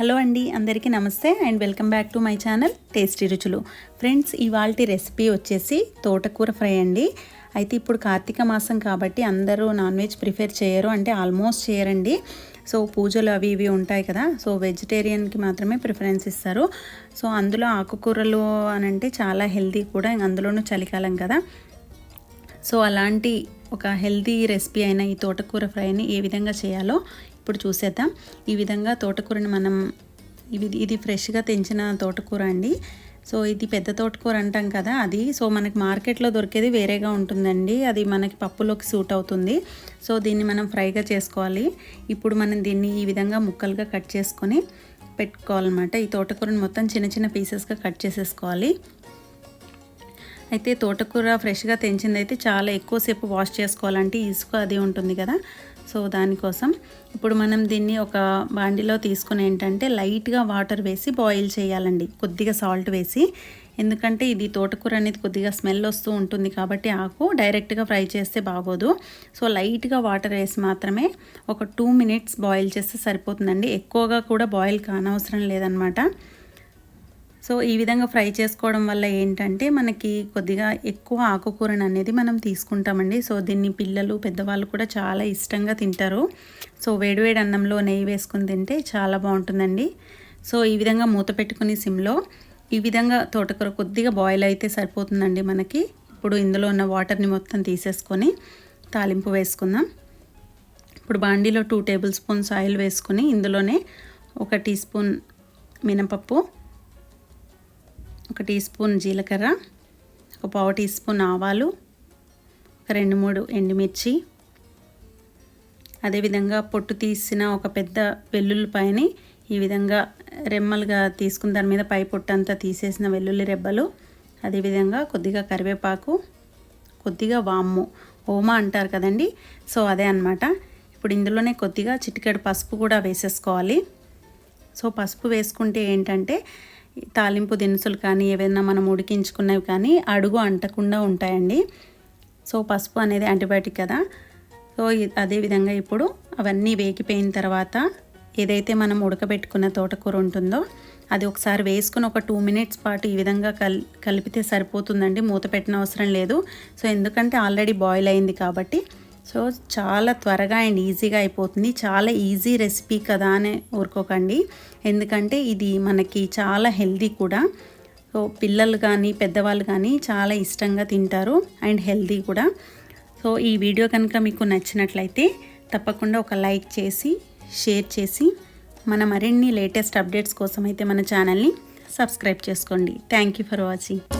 Hello అండి అందరికీ నమస్తే and welcome back to my channel tasty రుచులు. ఫ్రెండ్స్ ఇవాళ రెసిపీ వచ్చేసి తోటకూర ఫ్రై అండి. అయితే ఇప్పుడు కార్తీక మాసం కాబట్టి అందరూ నాన్ వెజ్ ప్రిఫర్ చేయరు అంటే ఆల్మోస్ట్ చేయరండి. సో పూజలు అవి ఇవి ఉంటాయి కదా సో వెజిటేరియన్కి మాత్రమే ప్రిఫరెన్స్ ఇస్తారు. సో అందులో ఆకుకూరలు అని అంటే చాలా హెల్తీ కూడా అందులోనూ చలికాలం కదా. సో అలాంటి ఒక హెల్తీ రెసిపీ అయిన ఈ తోటకూర ఫ్రైని ఏ విధంగా చేయాలో ఇప్పుడు చూసేద్దాం. ఈ విధంగా తోటకూరని మనం ఇది ఇది ఫ్రెష్గా తెంచిన తోటకూర అండి. సో ఇది పెద్ద తోటకూర అంటాం కదా అది. సో మనకి మార్కెట్లో దొరికేది వేరేగా ఉంటుందండి. అది మనకి పప్పులోకి సూట్ అవుతుంది. సో దీన్ని మనం ఫ్రైగా చేసుకోవాలి. ఇప్పుడు మనం దీన్ని ఈ విధంగా ముక్కలుగా కట్ చేసుకొని పెట్టుకోవాలన్నమాట. ఈ తోటకూరని మొత్తం చిన్న చిన్న పీసెస్గా కట్ చేసేసుకోవాలి. అయితే తోటకూర ఫ్రెష్గా తెంచిందైతే చాలా ఎక్కువసేపు వాష్ చేసుకోవాలంటే ఇసుక అది ఉంటుంది కదా. సో దానికోసం ఇప్పుడు మనం దీన్ని ఒక బాండిలో తీసుకుని ఏంటంటే లైట్గా వాటర్ వేసి బాయిల్ చేయాలండి. కొద్దిగా సాల్ట్ వేసి. ఎందుకంటే ఇది తోటకూర అనేది కొద్దిగా స్మెల్ వస్తూ ఉంటుంది కాబట్టి ఆకు డైరెక్ట్గా ఫ్రై చేస్తే బాగోదు. సో లైట్గా వాటర్ వేసి మాత్రమే ఒక టూ మినిట్స్ బాయిల్ చేస్తే సరిపోతుందండి. ఎక్కువగా కూడా బాయిల్ కానవసరం లేదనమాట. సో ఈ విధంగా ఫ్రై చేసుకోవడం వల్ల ఏంటంటే మనకి కొద్దిగా ఎక్కువ ఆకుకూరను అనేది మనం తీసుకుంటామండి. సో దీన్ని పిల్లలు పెద్దవాళ్ళు కూడా చాలా ఇష్టంగా తింటారు. సో వేడివేడి అన్నంలో నెయ్యి వేసుకుని తింటే చాలా బాగుంటుందండి. సో ఈ విధంగా మూత పెట్టుకుని సిమ్లో ఈ విధంగా తోటకూర కొద్దిగా బాయిల్ అయితే సరిపోతుందండి మనకి. ఇప్పుడు ఇందులో ఉన్న వాటర్ని మొత్తం తీసేసుకొని తాలింపు వేసుకుందాం. ఇప్పుడు బాండీలో టూ టేబుల్ స్పూన్స్ ఆయిల్ వేసుకొని ఇందులోనే ఒక టీ స్పూన్ మినపప్పు ఒక టీ స్పూన్ జీలకర్ర ఒక పావు టీ స్పూన్ ఆవాలు ఒక రెండు మూడు ఎండుమిర్చి. అదేవిధంగా పొట్టు తీసిన ఒక పెద్ద వెల్లుల్లిపాయని ఈ విధంగా రెమ్మలుగా తీసుకున్న దాని మీద పై పొట్టు అంతా తీసేసిన వెల్లుల్లి రెబ్బలు అదేవిధంగా కొద్దిగా కరివేపాకు కొద్దిగా వాము ఓమా అంటారు కదండి. సో అదే అనమాట ఇప్పుడు ఇందులోనే కొద్దిగా చిటికెడు పసుపు కూడా వేసేసుకోవాలి. సో పసుపు వేసుకుంటే ఏంటంటే తాలింపు దినుసులు కానీ ఏవైనా మనం ఉడికించుకున్నవి కానీ అడుగు అంటకుండా ఉంటాయండి. సో పసుపు అనేది యాంటీబయాటిక్ కదా. సో అదేవిధంగా ఇప్పుడు అవన్నీ వేగిపోయిన తర్వాత ఏదైతే మనం ఉడకబెట్టుకున్న తోటకూర ఉంటుందో అది ఒకసారి వేసుకుని ఒక టూ మినిట్స్ పాటు ఈ విధంగా కల్ కలిపితే సరిపోతుందండి. మూత పెట్టిన అవసరం లేదు. సో ఎందుకంటే ఆల్రెడీ బాయిల్ అయింది కాబట్టి సో చాలా త్వరగా అండ్ ఈజీగా అయిపోతుంది. చాలా ఈజీ రెసిపీ కదా అని ఊరుకోకండి. ఎందుకంటే ఇది మనకి చాలా హెల్దీ కూడా. సో పిల్లలు కానీ పెద్దవాళ్ళు కానీ చాలా ఇష్టంగా తింటారు అండ్ హెల్దీ కూడా. సో ఈ వీడియో కనుక మీకు నచ్చినట్లయితే తప్పకుండా ఒక లైక్ చేసి షేర్ చేసి మన మరిన్ని లేటెస్ట్ అప్డేట్స్ కోసం అయితే మన ఛానల్ని సబ్స్క్రైబ్ చేసుకోండి. Thank you for watching.